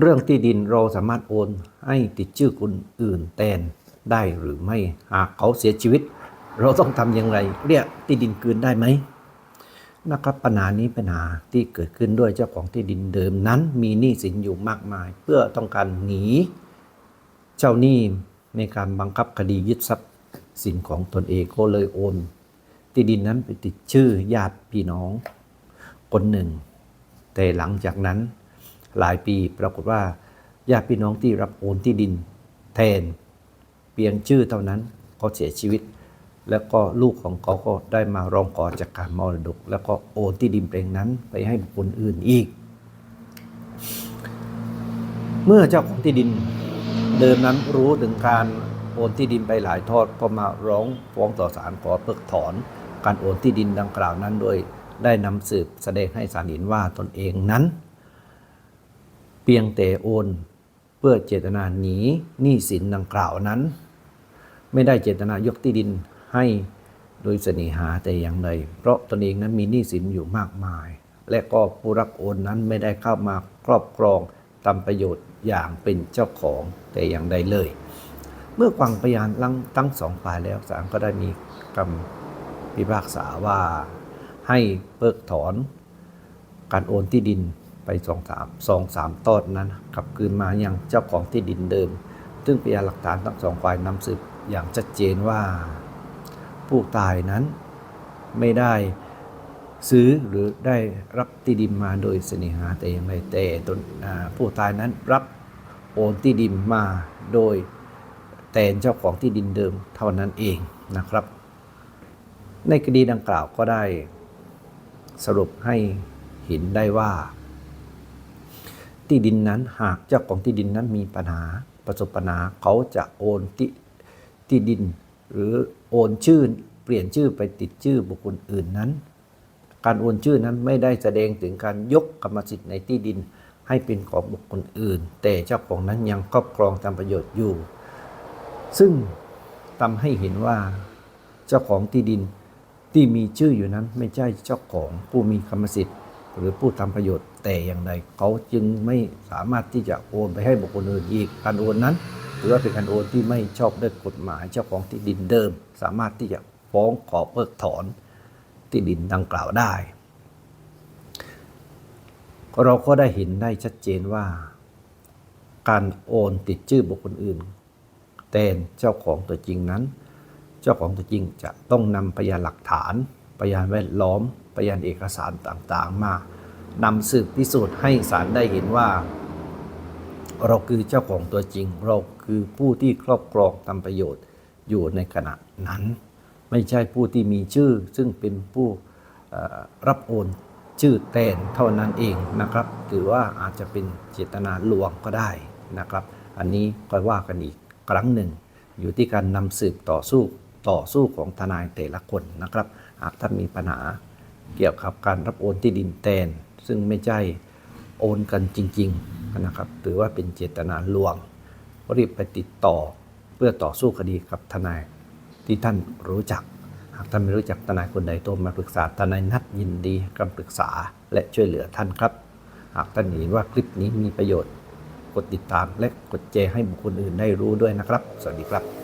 เรื่องที่ดินเราสามารถโอนให้ติดชื่อคนอื่นแทนได้หรือไม่หากเขาเสียชีวิต เราต้องทำอย่างไร เรียกที่ดินคืนได้ไหมนะครับปัญหานี้ปัญหาที่เกิดขึ้นด้วยเจ้าของที่ดินเดิมนั้น มีหนี้สินอยู่มากมาย เพื่อต้องการหนีเจ้าหนี้ในการบังคับคดียึดทรัพย์สินของตนเองก็เลยโอน ที่ดินนั้นไปติดชื่อญาติพี่น้องคนหนึ่ง แต่หลังจากนั้น หลายปี ปรากฏว่าญาติพี่น้องที่รับโอนที่ดินแทน เพียงชื่อเท่านั้นเขาเสียชีวิต แล้วก็ลูกของเขาก็ได้มาร้องขอจากการมรดก แล้วก็โอนที่ดินแปลงนั้นไปให้บุคคลอื่นอีก เมื่อเจ้าของที่ดินเดิมนั้นรู้ถึงการโอนที่ดินไปหลายทอดก็มาร้องฟ้องต่อศาลขอเพิกถอน การโอนที่ดินดังกล่าวนั้นโดยได้นำสืบแสดงให้ศาลเห็นว่าตนเองนั้น เพียงแต่โอน เพื่อเจตนาหนีหนี้สินดังกล่าวนั้น ไม่ได้เจตนายกที่ดินให้โดยเสน่หาแต่อย่างใดเพราะตนเองนั้นมีหนี้สินอยู่มากมาย และก็ผู้รับโอนนั้นไม่ได้เข้ามาครอบครองทำประโยชน์อย่างเป็นเจ้าของแต่อย่างใดเลย เมื่อฟังพยานลังทั้งสองฝ่ายแล้วศาลก็ได้มีคำพิพากษาว่าให้เพิกถอนการโอนที่ดิน ไปสองสามสองสามตอนนั้นกลับคืนมายังเจ้าของที่ดินเดิม ซึ่งพยานหลักฐานทั้งสองฝ่ายนำสืบอย่างชัดเจนว่า ผู้ตายนั้นไม่ได้ซื้อหรือได้รับที่ดินมาโดยเสน่หาแต่อย่างไรแต่ตนผู้ตายนั้นรับโอนที่ดินมาโดยแทนเจ้าของที่ดินเดิมเท่านั้นเองนะครับ ในคดีดังกล่าวก็ได้สรุปให้เห็นได้ว่า ที่ดินนั้นหากเจ้าของที่ดินนั้นมีปัญหาประสบปัญหาเขาจะโอนที่ที่ดิน หรือโอนชื่อเปลี่ยนชื่อไปติดชื่อบุคคลอื่นนั้น การโอนชื่อนั้นไม่ได้แสดงถึงการยกกรรมสิทธิ์ในที่ดินให้เป็นของบุคคลอื่น แต่เจ้าของนั้นยังครอบครองตามประโยชน์อยู่ ซึ่งทำให้เห็นว่าเจ้าของที่ดินที่มีชื่ออยู่นั้นไม่ใช่เจ้าของผู้มีกรรมสิทธิ์ หรือผู้ทำประโยชน์แต่อย่างใดเขาจึงไม่สามารถที่จะโอนไปให้บุคคลอื่นอีกการโอนนั้นถือว่าเป็นการโอนที่ไม่ชอบด้วยกฎหมายเจ้าของที่ดินเดิม สามารถที่จะฟ้องขอเพิกถอนที่ดินดังกล่าวได้ เราก็ได้เห็นได้ชัดเจนว่า การโอนติดชื่อบุคคลอื่นแทนเจ้าของตัวจริงนั้น เจ้าของตัวจริงจะต้องนำพยานหลักฐาน พยานแวดล้อมพยานเอกสารต่างๆ มานำสืบพิสูจน์ให้ศาลได้เห็นว่า เราคือเจ้าของตัวจริง เราคือผู้ที่ครอบครองทำประโยชน์อยู่ในขณะนั้น ไม่ใช่ผู้ที่มีชื่อ ซึ่งเป็นผู้รับโอนชื่อแทนเท่านั้นเองนะครับถือว่าอาจจะเป็นเจตนาลวงก็ได้นะครับ อันนี้ก็ว่ากันอีกครั้งหนึ่ง อยู่ที่การนำสืบต่อสู้ต่อสู้ของทนายแต่ละคนนะครับ หากท่านมีปัญหาเกี่ยวกับการรับโอนที่ดินแทน ซึ่งไม่ใช่โอนกันจริงๆนะครับถือว่าเป็นเจตนาลวง รีบไปติดต่อเพื่อต่อสู้คดีกับทนายที่ท่านรู้จัก หากท่านไม่รู้จักทนายคนใดโทรมาปรึกษาทนายนัดยินดีคำปรึกษาและช่วยเหลือท่านครับ หากท่านเห็นว่าคลิปนี้มีประโยชน์กดติดตามและกดแชร์ให้บุคคลอื่นได้รู้ด้วยนะครับ สวัสดีครับ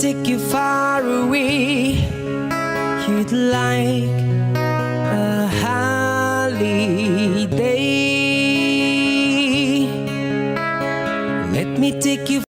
Take you far away. You'd like